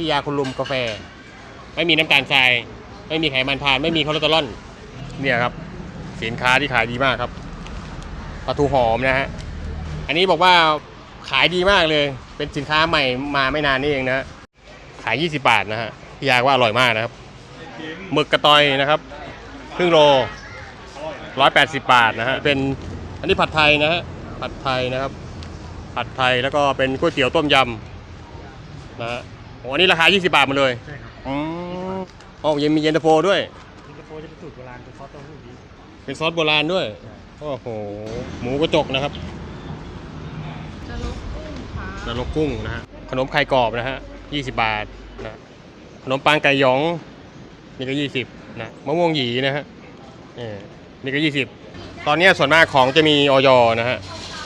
ที่ยาคุณลุมกาแฟ ไม่มีน้ำตาลทราย ไม่มีไขมันพาน ไม่มีคอเลสเตอรอลเนี่ยครับ สินค้าที่ขายดีมากครับปลาทูหอมนะฮะอันนี้บอกว่าขายดีมากเลย เป็นสินค้าใหม่มาไม่นานนี่เองนะฮะขาย 20 บาทนะฮะพี่ยาว่าอร่อยมากนะครับหมึกกระตอยนะครับครึ่งโล180 บาทนะฮะเป็นอันนี้ผัดไทยนะฮะผัดไทยนะครับผัดไทยแล้วก็เป็นก๋วยเตี๋ยวต้มยำนะฮะ โอ้อันนี้ราคา 20 บาทหมดเลยใช่ครับอืมอ๋อยังมีเย็นตาโฟด้วย สิงคโปร์จะเป็นสูตรโบราณเป็นซอสเต้าหู้ยี้เป็นซอสโบราณด้วย โอ้โห หมูกระจกนะครับจะลบกุ้งค่ะนรกกุ้งนะฮะ ขนมไข่กรอบนะฮะ 20 บาทนะ ขนมปังไก่หยอง นี่ก็ 20 นะ มะม่วงหยีนะฮะเออนี่ก็ 20 ตอนนี้ส่วนมากของจะมีออยนะฮะ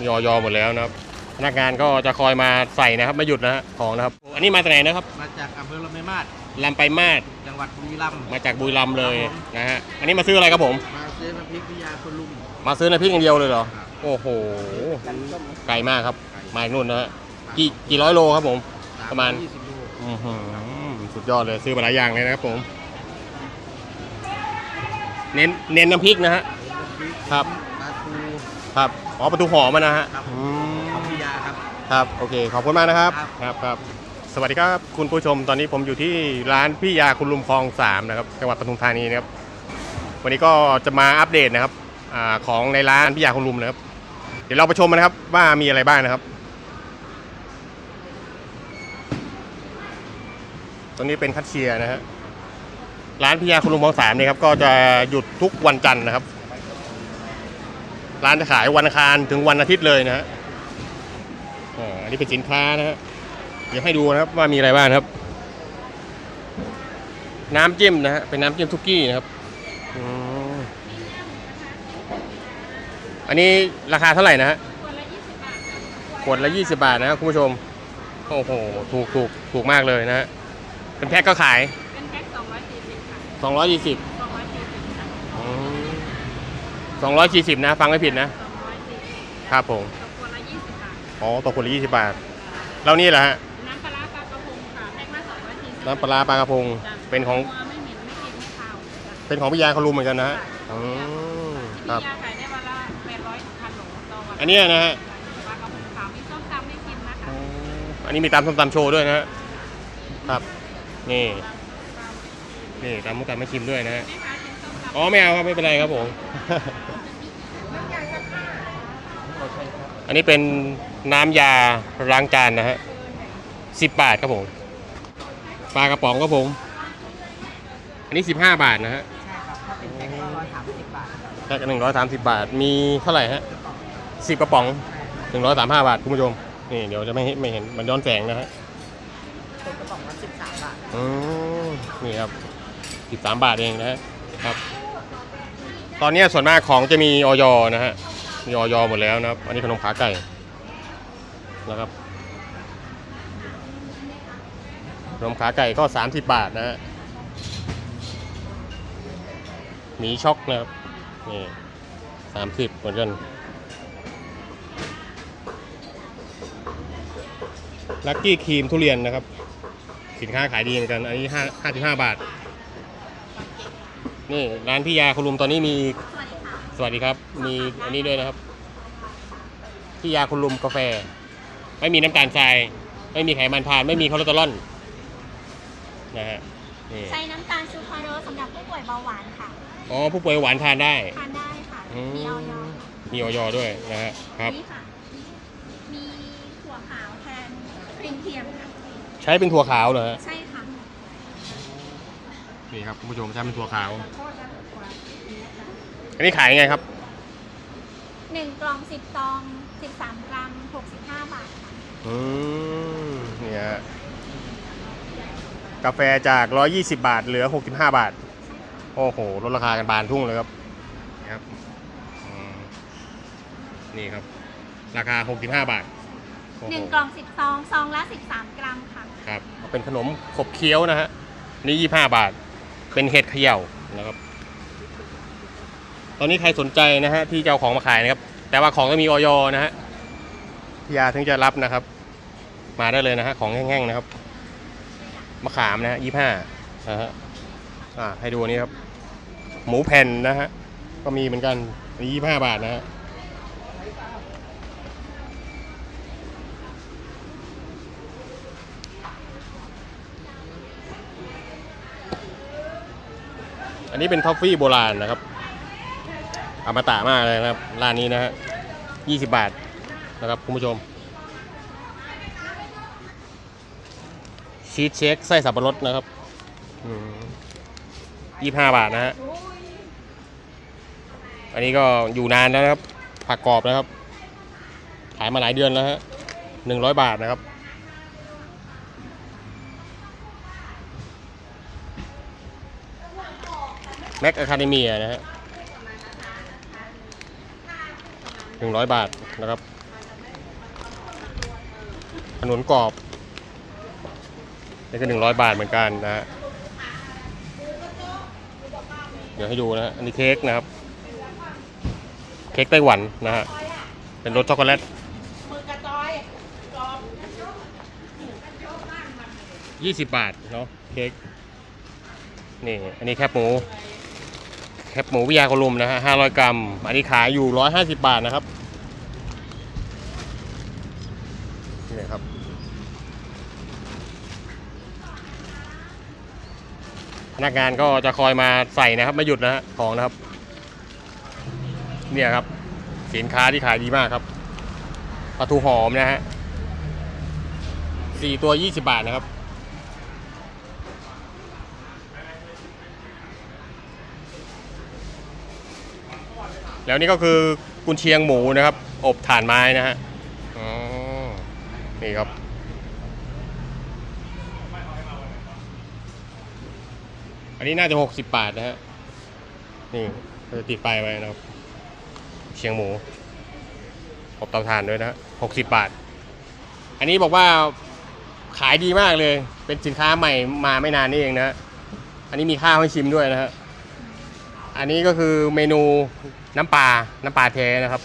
มีออยหมดแล้วนะครับ พนักงานก็จะคอยมาใส่นะครับไม่หยุดนะฮะของนะครับ อันนี้มาจากไหนนะครับมาจากอำเภอลำไยมาศลำไปลายมาศจังหวัดบุรีรัมย์มาจากบุรีรัมย์เลยนะฮะอันนี้มาซื้ออะไรครับผม มาซื้อน้ำพริกพิยาคุณลุงมาซื้อน้ำพริกอย่างเดียวเลยเหรอครับโอ้โหไกลมากครับมาอีกนู่นนะฮะกี่กี่ร้อยโลครับผม ประมาณยี่สิบโลอื้อหือสุดยอดเลยซื้อมาหลายอย่างเลยนะครับผม เน้นเน้นน้ำพริกนะฮะน้ำพริกครับปลาทูครับอ๋อประตูหอมอะนะฮะครับอืมของพิยา ครับครับโอเคขอบคุณมากนะครับครับ ครับครับสวัสดีครับคุณผู้ชมตอนนี้ผมอยู่ที่ร้านพี่ยาคุณลุมคลองสามนะครับจังหวัดปทุมธานีนะครับวันนี้ก็จะมาอัปเดตนะครับอาของในร้านพี่ยาคุณลุมนะครับ เดี๋ยวเราไปชมกันนะครับว่ามีอะไรบ้างนะครับตรงนี้เป็นคัชเชียร์นะฮะร้านพี่ยาคุณลุมคลองสามเนี่ยครับก็จะหยุดทุกวันจันทร์นะครับ ร้านจะขายวันอังคารถึงวันอาทิตย์เลยนะฮะ อ่าอันนี้เป็นสินค้านะฮะเดี๋ยวให้ดูนะครับว่ามีอะไรบ้างนะครับ น้ำจิ้มนะฮะเป็นน้ำจิ้มทุกกี้นะครับอืมอันนี้ราคาเท่าไหร่นะฮะคนละ20บาทค่ะขวดละ20 บาทนะครับคุณผู้ชม โอ้โห ถูกถูกถูกมากเลยนะฮะเป็นแพ็คก็ขาย เป็นแพ็ค240ค่ะ220 240ค่ะอืม240 นะ ฟังไม่ผิดนะ240ครับผม อ๋อตกขวดละ20บาท แล้วนี่แหละฮะ น้ำปลาร้าปลากระพงค่ะแพ็คละ240น้ำปลาร้าปลากระพงจ้ะเป็นของนัวไม่เหม็นไม่กินไม่คาวจ้ะเป็นของพี่ยาเขารุมเหมือนกันนะฮะอืมคที่รับยาขายได้วันละ800ถึงพันโหลต่อวันอันเนี้ยนะฮะ ปลากระพงขาวมีส้มตำไม่กินนะคะ อันนี้มีตามส้มตำโชว์ด้วยนะฮะ ครับ นี่ นี่ตามมุกตามไม่ชิมด้วยนะฮะแม่ค้ากินส้มตำอ๋อไม่เอาครับไม่เป็นไรครับผมอั นนี้เป็นน้ำยาล้างจานนะฮะสิบบาทครับผม ปลากระป๋องครับผม อันนี้สิบห้าบาทนะฮะใช่ครับถ้าเป็นแพ็คก็ร้อยสามสิบบาทครับแพ็คหนึ่งร้อยสามสิบบาท มีเท่าไหร่ฮะสิบกระป๋องหนึ่งร้อยสามห้าบาทคุณผู้ชม นี่เดี๋ยวจะไม่เห็นไม่เห็นมันย้อนแสงนะฮะเป็นกระป๋องละสิบสามบาทอืมนี่ครับสิบสามบาทเองนะฮะครับ ตอนนี้ส่วนมากของจะมีออยนะฮะ มีออหมดแล้วนะครับ อันนี้ขนมขาไก่นะครับขนมขาไก่ก็สามสิบบาทนะฮะหมีช็อกนะครับนี่สามสิบเหมือนกัน ลักกี้ครีมทุเรียนนะครับ สินค้าขายดีเหมือนกัน อันนี้ห้าห้าสิบห้าบาท นี่ร้านพี่ยาคุณลุมตอนนี้มี สวัสดีครับ มีอันนี้ด้วยนะครับพี่ยาคุณลุมกาแฟ ไม่มีน้ำตาลทราย ไม่มีไขมันพาน ไม่มีคอเลสเตอรอลนะฮะนี่ใช้น้ำตาลซูคราโรสสำหรับผู้ป่วยเบาหวานค่ะอ๋อผู้ป่วยหวานทานได้ ทานได้ค่ะ อืมีออยมีออยด้วยนะฮะครับ นี่ค่ะ มีถั่วขาวแทนครีมเทียมค่ะ ใช้เป็นถั่วขาวเหรอฮะใช่ค่ะนี่ครับคุณผู้ชมใช้เป็นถั่วขาวอัน นี้ขายยังไงครับ หนึ่งกล่องสิบซองสิบสามกรัมหกสิบห้าบาทค่ะอืมเนี่ยฮะกาแฟจาก 120 บาท เหลือ 65 บาท โอ้โห ลดราคากันบานทุ่งเลยครับนะครับอืมนี่ครับ ราคา 65 บาทโอ้หโหนึ่งกล่องสิบซองซองละสิบสามกรัมค่ะ ครับ เป็นขนมขบเคี้ยวนะฮะนี่ 25 บาท เป็นเห็ดเขย่านะครับ ตอนนี้ใครสนใจนะฮะที่จะเอาของมาขายนะครับ แต่ว่าของต้องมีออยนะฮะพี่ยาถึงจะรับนะครับ มาได้เลยนะฮะของแห้งๆนะครับมะขามนะฮะยี่ห้านะฮะอ่าให้ดูนี้ครับ หมูแผ่นนะฮะก็มีเหมือนกันอันนี้ยี่ห้าบาทนะฮะอันนี้เป็นทอฟฟี่โบราณนะครับ อมตะมากเลยนะครับร้านนี้นะฮะยี่สิบบาทนะครับคุณผู้ชม ชีสเช็คไส้สับปะรดนะครับยี่ห้าบาทนะฮะ อันนี้ก็อยู่นานแล้วนะครับ ผักกรอบนะครับ ขายมาหลายเดือนแล้วฮะหนึ่งร้อยบาทนะครับ แม็กอะคาเดมีนะฮะ หนึ่งร้อยบาทนะครับขนุนกรอบนี่ก็หนึ่งร้อยบาทเหมือนกันนะฮะเดี๋ยวให้ดูนะฮะอันนี้เค้กนะครับ เค้กไต้หวันนะฮะเป็นรสช็อกโกแลตยี่สิบบาทเนาะเค้กนี่ อันนี้แคบหมู แคบหมูวิยาโคลุมนะฮะห้าร้อยกรัม อันนี้ขายอยู่ร้อยห้าสิบบาทนะครับนี่ครับ พนักงานก็จะคอยมาใส่นะครับไม่หยุดนะฮะของนะครับ เนี่ยครับ สินค้าที่ขายดีมากครับปลาทูหอมนะฮะสี่ตัวยี่สิบาทนะครับ แล้วนี่ก็คือกุนเชียงหมูนะครับ อบถ่านไม้นะฮะอ๋อนี่ครับ อันนี้น่าจะหกสิบบาทนะฮะ นี่จะติดป้ายไว้นะครับ เชียงหมู อบเตาถ่านด้วยนะฮะหกสิบบาท อันนี้บอกว่าขายดีมากเลย เป็นสินค้าใหม่มาไม่นานนี่เองนะฮะอันนี้มีข้าวให้ชิมด้วยนะฮะ อันนี้ก็คือเมนู น้ำปลา น้ำปลาแท้นะครับ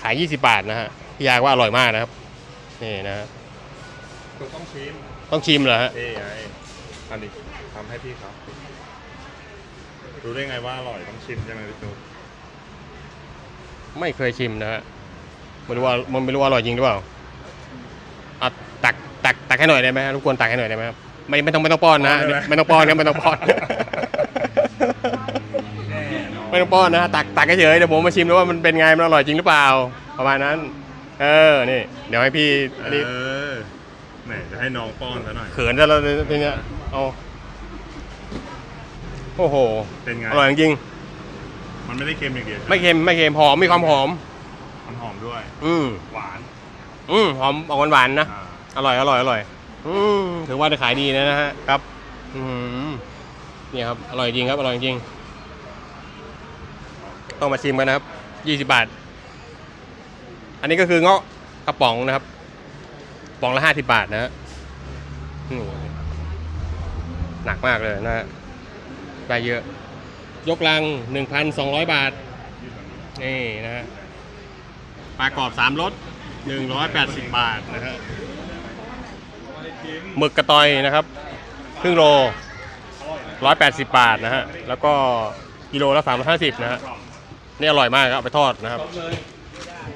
ขายยี่สิบบาทนะฮะพี่ยาว่าอร่อยมากนะครับ นี่นะฮะคุณต้องชิมต้องชิมเหรอฮะ เอ้ยไงอันนี้ทำให้พี่ครับ รู้ได้ไงว่าอร่อยต้องชิมใช่ไหมพี่ตุ๊กไม่เคยชิมนะฮะไม่รู้ว่ามันไม่รู้ว่าอร่อยจริงหรือเปล่าอะตักตักตักให้หน่อยได้ไหมฮะรบกวนตักให้หน่อยได้ไหมครับไม่ไม่ต้องไม่ต้องป้อนนะฮะไม่ต้องป้อนครับไม่ต้องป้อนแน่นอน ไม่ต้องป้อนนะฮะตักตักเฉยๆเดี๋ยวผมมาชิมดูว่ามันเป็นไงมันอร่อยจริงหรือเปล่า ประมาณนั้น เออนี่ เดี๋ยวให้พี่อันนี้เออแหมจะให้น้องป้อนซะหน่อย เขินจะเราทีเนี้ยเอาโอ้โหเป็นไง อร่อยจริงมันไม่ได้เค็มอย่างเดียวๆไม่เค็มไม่เค็มหอมมีความหอม มันหอมด้วย อืมหวานอืมหอมออกหวานๆนะ อ่าอร่อยอร่อยอร่อย อืมถือว่าจะขายดีนะนะฮะครับ อืมเนี่ยครับ อร่อยจริงครับ อร่อยจริง ต้องมาชิมกันนะครับยี่สิบบาท อันนี้ก็คือเงาะกระป๋องนะครับป๋องละห้าสิบบาทนะฮะหนักมากเลยนะฮะได้เยอะ ยกลังหนึ่งพันสองร้อยบาท นี่นะฮะปลากรอบสามรสหนึ่งร้อยแปดสิบบาทนะฮะหมึกกระตอยนะครับ ครึ่งโลร้อยแปดสิบบาทนะฮะ แล้วก็กิโลละสามร้อยห้าสิบนะฮะ นี่อร่อยมากครับเอาไปทอดนะครับ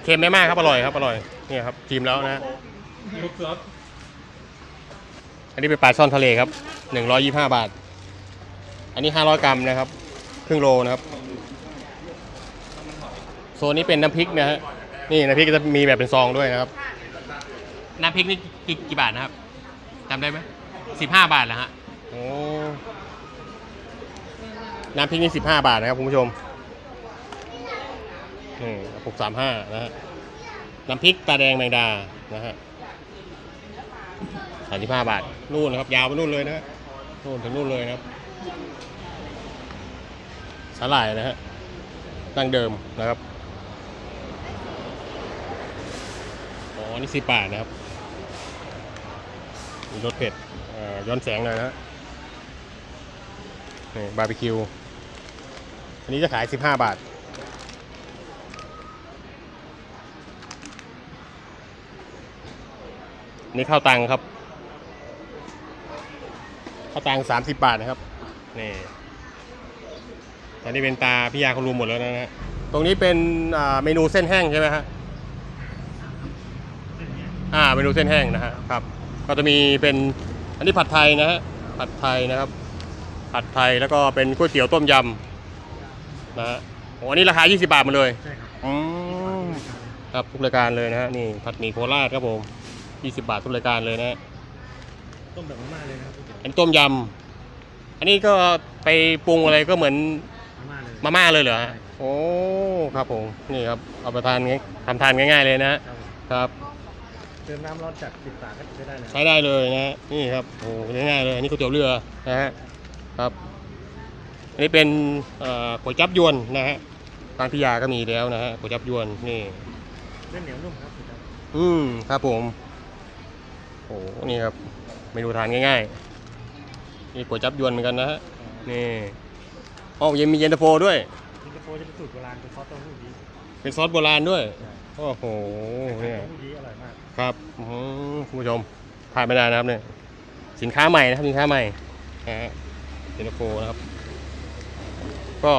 เค็มไม่มากครับอร่อยครับอร่อยนี่ครับชิมแล้วนะฮะอันนี้เป็นปลาช่อนทะเลครับหนึ่งร้อยยี่ห้าบาท อันนี้ห้าร้อยกรัมนะครับ ครึ่งโลนะครับ โซนนี้เป็นน้ำพริกนะฮะนี่น้ำพริกก็จะมีแบบเป็นซองด้วยนะครับ น้ำพริกนี่กี่กี่บาทนะครับจำได้ไหมสิบห้าบาทนะฮะโอ้น้ำพริกนี่สิบห้าบาทนะครับคุณผู้ชม นี่หกสามห้านะฮะน้ำพริกตาแดงแมงดานะฮะสามสิบห้าบาท นู่นนะครับ ยาวไปนู่นเลยนะฮะนู่นถึงนู่นเลยนะครับสาหร่ายนะฮะดั้งเดิมนะครับอ๋อนี่สิบบาทนะครับมีรสเผ็ดย้อนแสงหน่อยนะฮะนี่บาร์บีคิว อันนี้จะขายสิบห้าบาท นี่ข้าวตังครับ ข้าวตังสามสิบบาทนะครับ นี่ ตอนนี้เป็นตาพี่ยาเขารวมหมดแล้วนะฮะ ตรงนี้เป็นอ่าเมนูเส้นแห้งใช่ไหมฮะ อ่า เมนูเส้นแห้งนะฮะ ครับ ก็จะมีเป็น อันนี้ผัดไทยนะฮะ ผัดไทยนะครับ ผัดไทยแล้วก็เป็นก๋วยเตี๋ยวต้มยำนะฮะโอ้อันนี้ราคา 20 บาทหมาเลย ใช่ครับอืมครับทุกรายการเลยนะฮะ นี่ผัดหมี่โคราชครับผม 20 บาททุกรายการเลยนะฮะต้มแบบมาม่าเลยนะครับอันนต้มยำอันนี้ก็ไปปรุงอะไรก็เหมือนมาม่าเลยมาม่าเลยเหรอฮะโอ้ครับผมนี่ครับเอาไปทานง่ายทำทานง่ายๆเลยนะฮะครับครับเติมน้ำร้อนจัดสิบบาทก็ใช้ได้เลยใช้ได้เลยนะฮะนี่ครับโอ้ง่ายๆเลยอันนี้ก๋วยเตี๋ยวเรือนะฮะครับ อันนี้เป็นเอ่อก๋วยจับยวนนะฮะทางพิยาก็มีแล้วนะฮะก๋วยจับยวนนี่ เส้นเหนียวนุ่มครับคุณครับอืมครับผม โอ้นี่ครับเมนูทานง่ายๆนี่ก๋วยจับยวนเหมือนกันนะฮะนี่อ๋อยังมีเย็นตาโฟด้วยยิงตะโฟจะเป็นสูตรโบราณเป็นซอสเต้าหู้ยี้เป็นซอสโบราณด้วยโอ้โหเนี่ยเต้าหู้ยี้อร่อยมากครับอื้อหือคุณผู้ชมพลาดไม่ได้นะครับเนี่ยสินค้าใหม่นะครับสินค้าใหม่นะฮะเย็นตาโฟนะครับ ก็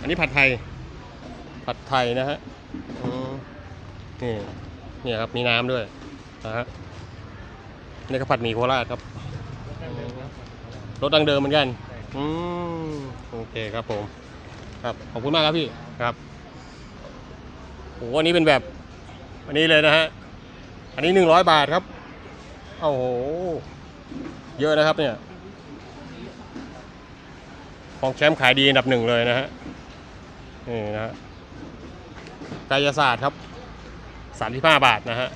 อันนี้ผัดไทย ผัดไทยนะฮะอืมนี่เนี่ยครับมีน้ำด้วยนะฮะ นี่ก็ผัดหมี่โคราชครับรสดังเดิมเหมือนกัน อืมโอเคครับผม ครับขอบคุณมากครับพี่ครับโอ้โหอันนี้เป็นแบบ อันนี้เลยนะฮะอันนี้หนึ่งร้อยบาทครับโอ้โหเยอะนะครับเนี่ยของแชมป์ขายดีอันดับหนึ่งเลยนะฮะนี่นะฮะกายศาสตร์ครับสามสิบห้าบาทนะฮะ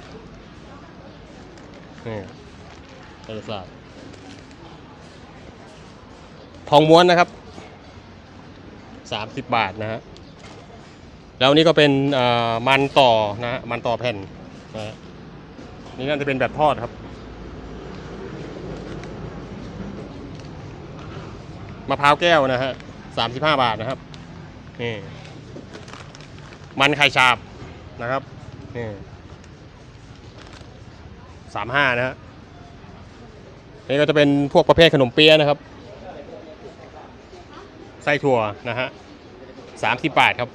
นี่ กายศาสตร์ทองม้วนนะครับสามสิบบาทนะฮะแล้วนี่ก็เป็นมันต่อนะฮะมันต่อแผ่นนะฮะนี่น่าจะเป็นแบบทอดครับ มะพร้าวแก้วนะฮะสามสิบห้าบาทนะครับนี่มันไข่ฉาบนะครับนี่สามห้านะฮะ นี่ก็จะเป็นพวกประเภทขนมเปี๊ยะนะครับ ไส้ถั่วนะฮะสามสิบบาทครับ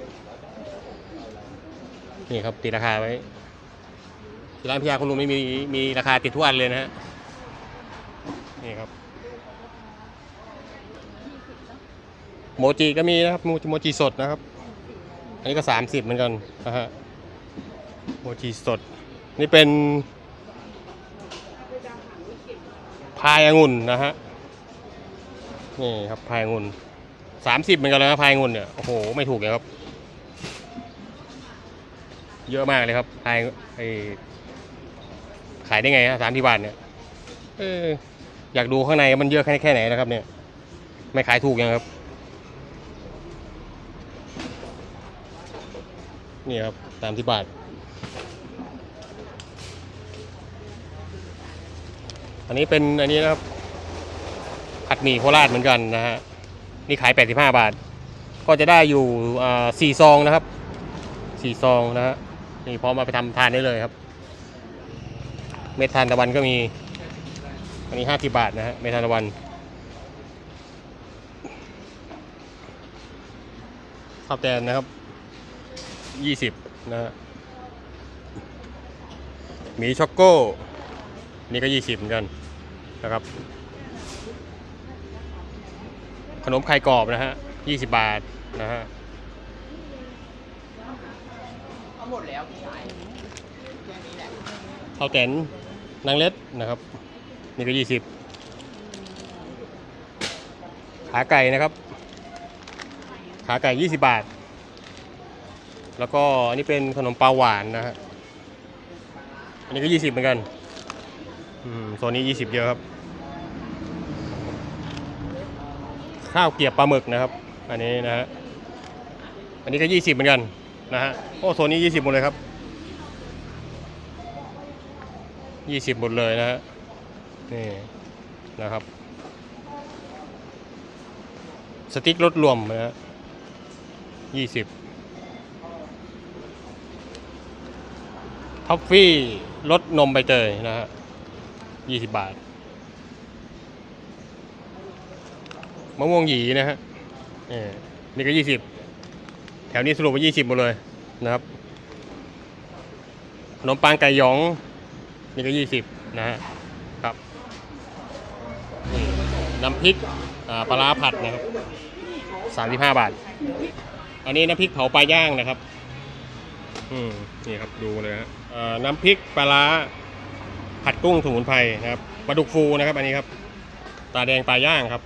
นี่ครับติดราคาไว้ที่ร้านพิยาคุณลุงนี่มีมีราคาติดทุกอันเลยนะฮะ นี่ครับ โมจิก็มีนะครับโมจิโมจิสดนะครับ อันนี้ก็สามสิบเหมือนกันนะฮะ โมจิสด นี่เป็น พายองุ่นนะฮะนี่ครับพายองุ่นสามสิบเหมือนกันเลยนะพายองุ่นเนี่ยโอ้โหไม่ถูกเลยครับ เยอะมากเลยครับพายไอขายได้ไงฮะสามที่บาทเนี่ยเอออยากดูข้างในมันเยอะแค่แค่ไหนนะครับ เนี่ย ไม่ขายถูกยังครับนี่ครับสามที่บาท อันนี้เป็นอันนี้นะครับผัดหมี่โคราชเหมือนกันนะฮะนี่ขาย 85 บาท ก็จะได้อยู่อ่าสี่ซองนะครับสี่ซองนะฮะนี่พร้อมมาไปทำทานได้เลยครับ เม็ดทานตะวันก็มี อันนี้ 50 บาทนะฮะเม็ดทานตะวันข้าวแตนนะครับ 20 นะฮะหมีช็อกโก้ นี่ก็ 20 เหมือนกัน นะครับ ขนมไข่กรอบนะฮะ20บาทนะฮะเอาหมดแล้วพี่ชายแค่นี้แหละข้าวแตนนางเล็ดนะครับ นี่ก็20ขาไก่นะครับ ขาไก่20บาท แล้วก็อันนี้เป็นขนมปลาหวานนะฮะอันนี้ก็20เหมือนกัน อืมโซนนี้20เยอะครับ ข้าวเกียบปลาหมึกนะครับ อันนี้นะฮะอันนี้ก็ 20 เหมือนกันนะฮะโอ้โซนนี้ 20 หมดเลยครับ 20 หมดเลยนะฮะนี่นะครับสติ๊กรถรวมนะฮะ20ท็อฟฟี่รสนมใบเตยนะฮะ20บาท มะม่วงหยีนะฮะนี่ก็ยี่สิบแถวนี้สรุปว่ายี่สิบหมดเลยนะครับขนมปังไก่หยอง นี่ก็ยี่สิบนะฮะครับน้ำพริกปลาผัดนะครับสามสิบห้าบาท อันนี้น้ำพริกเผาปลาย่างนะครับ อืมนี่ครับดูเลยฮะน้ำพริกปลาร้าผัดกุ้งสมุนไพรนะครับปลาดุกฟูนะครับ อันนี้ครับตาแดงปลาย่างครับ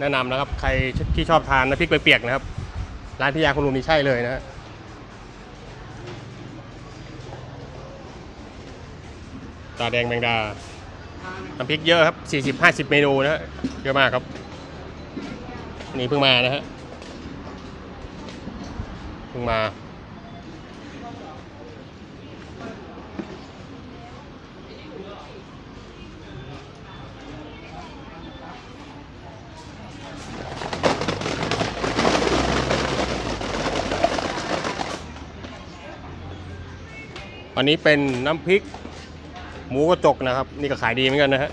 แนะนำนะครับใครที่ชอบทานน้ำพริกเปียกๆนะครับ ร้านพิยาคุณลุงนี่ใช่เลยนะฮะตาแดงแมงดา น้ำพริกเยอะครับ 40-50 เมนูนะฮะเยอะมากครับ นี่เพิ่งมานะฮะเพิ่งมา อันนี้เป็นน้ำพริก หมูกระจกนะครับ นี่ก็ขายดีเหมือนกันนะฮะ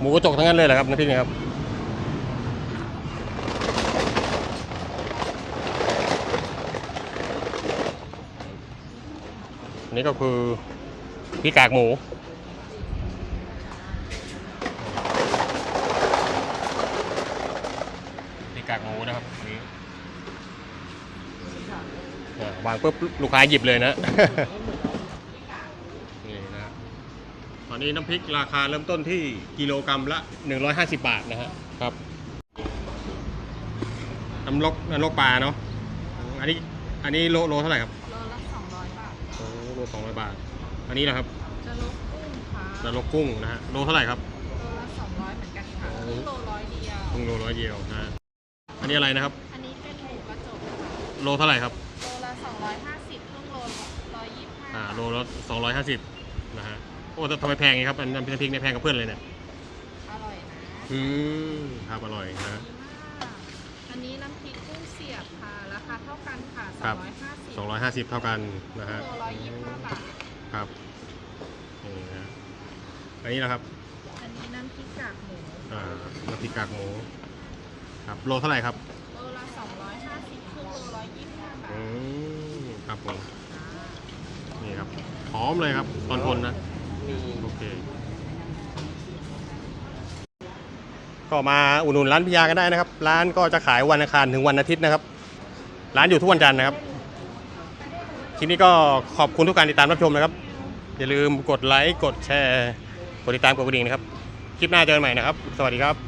หมูกระจกทั้งนั้นเลยเหรอครับน้ำพริกนะครับอันนี่ก็คือพริกกากหมู นี่กากหมูนะครับนี่อ่าวาง ปุ๊บลูกค้าหยิบเลยนะ นี่นะ ตอนนี้น้ำพริกราคาเริ่มต้นที่กิโลกรรัมละ 150 บาทนะฮะครับ น้ำลกน้ำลกปลาเนาะ อันนี้อันนี้โลโลเท่าไหร่ครับ โลละสองร้อยบาทโอ้โลสองร้อยบาท อันนี้นะครับจะลดกุ้งค่ะน้ำลกกุ้งนะฮะ โลเท่าไหร่ครับ โลละสองร้อยเหมือนกันค่ะครึ่งโลร้อยเดียว กุ้งโลร้อยเดียวนะฮะอันนี้อะไรนะครับ อันนี้เป็นหมูกระจกค่ะโลเท่าไหร่ครับ โลละสองร้อยห้าสิบครึ่งโลร้ อยยี่สิบห้าอ่าโลละสองร้อยห้าสิบนะฮะโอ้แต่ทำไมแพงอย่างนี้ครับอันน้ำพริกเนี่ยแพงกับเพื่อนเลยเนี่ยอร่อยนะอืมครับอร่อยนะฮะดีมากอันนี้น้ำพริกกุ้งเสียบค่ะ ราคาเท่ากันค่ะคสรัอบงร้อยห้าสิบสองร้อยห้าสิบเท่ากันนะฮะโลร้อยยี่สิบห้าบาท ครับนี่นะฮะอันนี้นะครับอันนี้น้ำพริกกากหมูอ่าน้ำพริกกากหมูครับโลเท่าไหร่ครับ โลละสองร้อยห้าสิบครึ่งโลร้อยยี่สิบห้าบาอืทมครับผม นี่ครับหอมเลยครับตอนทนนะมีโอเค ก็มาอุดหนุนร้านพิยากันได้นะครับ ร้านก็จะขายวันอังคารถึงวันอาทิตย์นะครับ ร้านอยู่ทุกวันจันทร์นะครับทีนี้ก็ขอบคุณทุกการติดตามรับชมนะครับ อย่าลืมกดไลค์กดแชร์ กดติดตามกดกระดิ่งนะครับ คลิปหน้าเจอกันใหม่นะครับ สวัสดีครับ